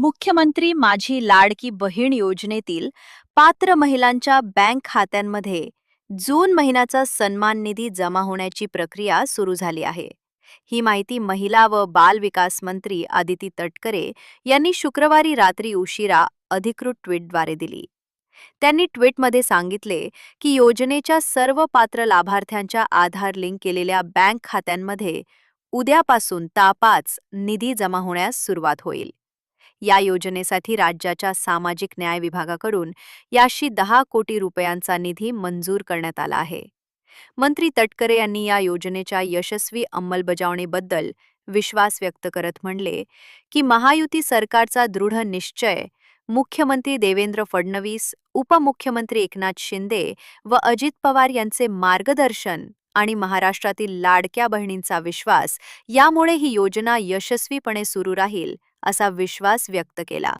मुख्यमंत्री माझी लाडकी बहीण योजनेतील पात्र महिलांच्या बँक खात्यांमध्ये जून महिन्याचा सन्मान निधी जमा होण्याची प्रक्रिया सुरू झाली आहे. ही माहिती महिला व बाल विकास मंत्री आदिती तटकरे यांनी शुक्रवारी रात्री उशिरा अधिकृत ट्विटद्वारे दिली. त्यांनी ट्विटमध्ये सांगितले की योजनेच्या सर्व पात्र लाभार्थ्यांच्या आधार लिंक केलेल्या बँक खात्यांमध्ये उद्यापासून तापाच निधी जमा होण्यास सुरुवात होईल. या योजनेसाठी राज्याच्या सामाजिक न्याय विभागाकडून याशी दहा कोटी रुपयांचा निधी मंजूर करण्यात आला आहे. मंत्री तटकरे यांनी या योजनेच्या यशस्वी अंमलबजावणीबद्दल विश्वास व्यक्त करत म्हणले की महायुती सरकारचा दृढ निश्चय मुख्यमंत्री देवेंद्र फडणवीस उपमुख्यमंत्री एकनाथ शिंदे व अजित पवार यांचे मार्गदर्शन आणि महाराष्ट्रातील लाडक्या बहिणींचा विश्वास यामुळे ही योजना यशस्वीपणे सुरू राहील असा विश्वास व्यक्त केला.